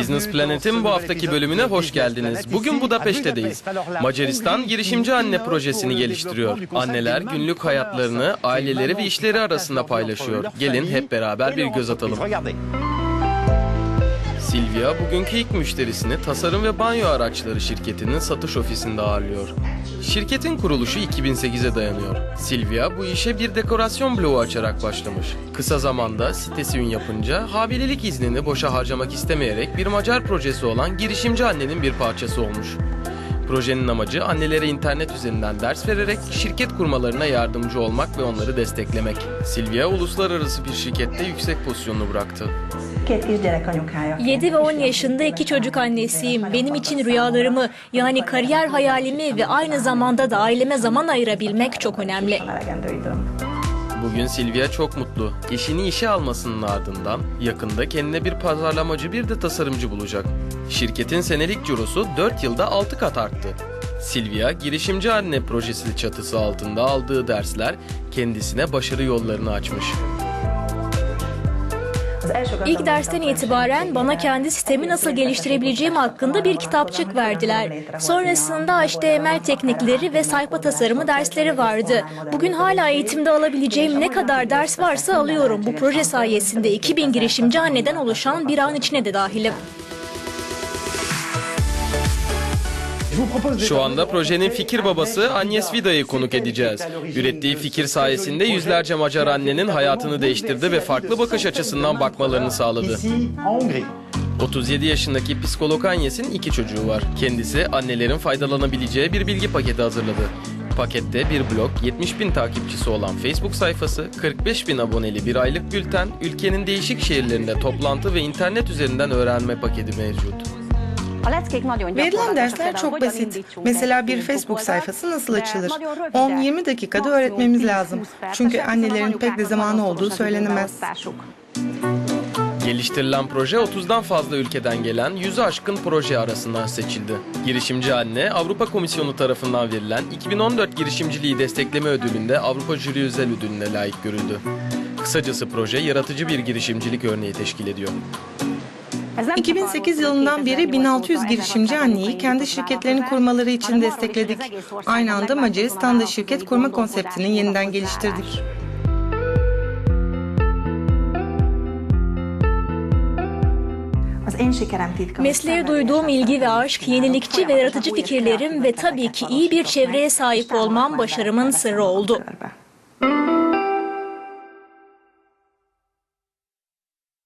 Business Planet'in bu haftaki bölümüne hoş geldiniz. Bugün Budapeşte'deyiz. Macaristan girişimci anne projesini geliştiriyor. Anneler günlük hayatlarını aileleri ve işleri arasında paylaşıyor. Gelin hep beraber bir göz atalım. Silvia bugünkü ilk müşterisini tasarım ve banyo araçları şirketinin satış ofisinde ağırlıyor. Şirketin kuruluşu 2008'e dayanıyor. Silvia bu işe bir dekorasyon bloğu açarak başlamış. Kısa zamanda sitesi ün yapınca hamilelik iznini boşa harcamak istemeyerek bir Macar projesi olan girişimci annenin bir parçası olmuş. Projenin amacı annelere internet üzerinden ders vererek şirket kurmalarına yardımcı olmak ve onları desteklemek. Silvia uluslararası bir şirkette yüksek pozisyonunu bıraktı. Két kisgyerek anyukája. 7 ve 10 yaşında iki çocuk annesiyim. Benim için rüyalarımı yani kariyer hayalimi ve aynı zamanda da aileme zaman ayırabilmek çok önemli. Bugün Silvia çok mutlu. Eşini işe almasının ardından yakında kendine bir pazarlamacı bir de tasarımcı bulacak. Şirketin senelik cirosu 4 yılda 6 kat arttı. Silvia, girişimci anne projesi çatısı altında aldığı dersler kendisine başarı yollarını açmış. İlk dersten itibaren bana kendi sistemi nasıl geliştirebileceğim hakkında bir kitapçık verdiler. Sonrasında HTML teknikleri ve sayfa tasarımı dersleri vardı. Bugün hala eğitimde alabileceğim ne kadar ders varsa alıyorum. Bu proje sayesinde 2000 girişimci anneden oluşan bir an içine de dahilim. Şu anda projenin fikir babası Agnes Vida'yı konuk edeceğiz. Ürettiği fikir sayesinde yüzlerce Macar annenin hayatını değiştirdi ve farklı bakış açısından bakmalarını sağladı. Ici, en Hongrie. 37 yaşındaki psikolog Agnes'in iki çocuğu var. Kendisi annelerin faydalanabileceği bir bilgi paketi hazırladı. Pakette bir blog, 70 bin takipçisi olan Facebook sayfası, 45 bin aboneli bir aylık bülten, ülkenin değişik şehirlerinde toplantı ve internet üzerinden öğrenme paketi mevcut. Verilen dersler çok basit. Mesela bir Facebook sayfası nasıl açılır? 10-20 dakikada öğretmemiz lazım. Çünkü annelerin pek de zamanı olduğu söylenemez. Geliştirilen proje 30'dan fazla ülkeden gelen 100'ü aşkın proje arasından seçildi. Girişimci Anne, Avrupa Komisyonu tarafından verilen 2014 Girişimciliği Destekleme Ödülü'nde Avrupa Jüri Özel Ödülü'ne layık görüldü. Kısacası proje yaratıcı bir girişimcilik örneği teşkil ediyor. 2008 yılından beri 1600 girişimci anneyi kendi şirketlerini kurmaları için destekledik. Aynı anda Macaristan'da şirket kurma konseptini yeniden geliştirdik. Mesleğe duyduğum ilgi ve aşk, yenilikçi ve yaratıcı fikirlerim ve tabii ki iyi bir çevreye sahip olmam başarımın sırrı oldu.